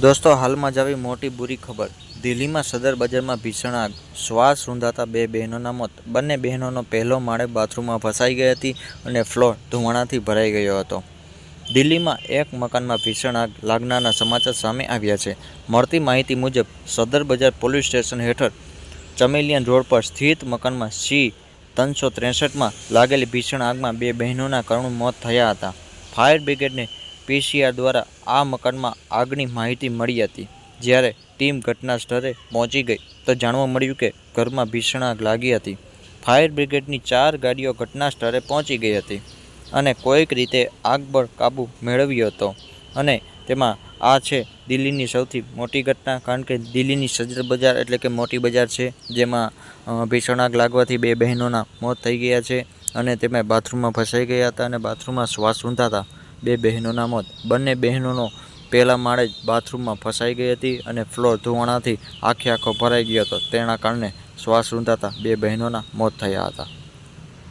દોસ્તો, હાલમાં જ આવી મોટી બુરી ખબર. દિલ્હીમાં સદર બજારમાં ભીષણ આગ. શ્વાસ રૂંધાતા બે બહેનોના મોત. બંને બહેનોનો પહેલો માળે બાથરૂમમાં ફસાઈ ગઈ હતી અને ફ્લોર ધુમાણાથી ભરાઈ ગયો હતો. દિલ્હીમાં એક મકાનમાં ભીષણ આગ લાગનારના સમાચાર સામે આવ્યા છે. મળતી માહિતી મુજબ, સદર બજાર પોલીસ સ્ટેશન હેઠળ ચમેલિયન રોડ પર સ્થિત મકાનમાં સી ત્રણસો ત્રેસઠમાં લાગેલી ભીષણ આગમાં બે બહેનોના કરુણ મોત થયા હતા. ફાયર બ્રિગેડને પીસીઆર દ્વારા આ મકાનમાં આગની માહિતી મળી હતી. જ્યારે ટીમ ઘટના સ્થળે પહોંચી ગઈ, તો જાણવા મળ્યું કે ઘરમાં ભીષણ આગ લાગી હતી. ફાયર બ્રિગેડની ચાર ગાડીઓ ઘટના સ્થળે પહોંચી ગઈ હતી અને કોઈક રીતે આગ પર કાબૂ મેળવ્યો હતો. અને તેમાં આ છે દિલ્હીની સૌથી મોટી ઘટના, કારણ કે દિલ્હીની સજર બજાર એટલે કે મોટી બજાર છે, જેમાં ભીષણ આગ લાગવાથી બે બહેનોના મોત થઈ ગયા છે અને તેમાં બાથરૂમમાં ફસાઈ ગયા હતા અને બાથરૂમમાં શ્વાસ રૂંધાતા બે બહેનોના મોત. બંને બહેનોનો પહેલા માળે જ બાથરૂમમાં ફસાઈ ગઈ હતી અને ફ્લોર ધોવાણાથી આખે આખો ભરાઈ ગયો હતો. તેના કારણે શ્વાસ રૂંધાતા બે બહેનોના મોત થયા હતા.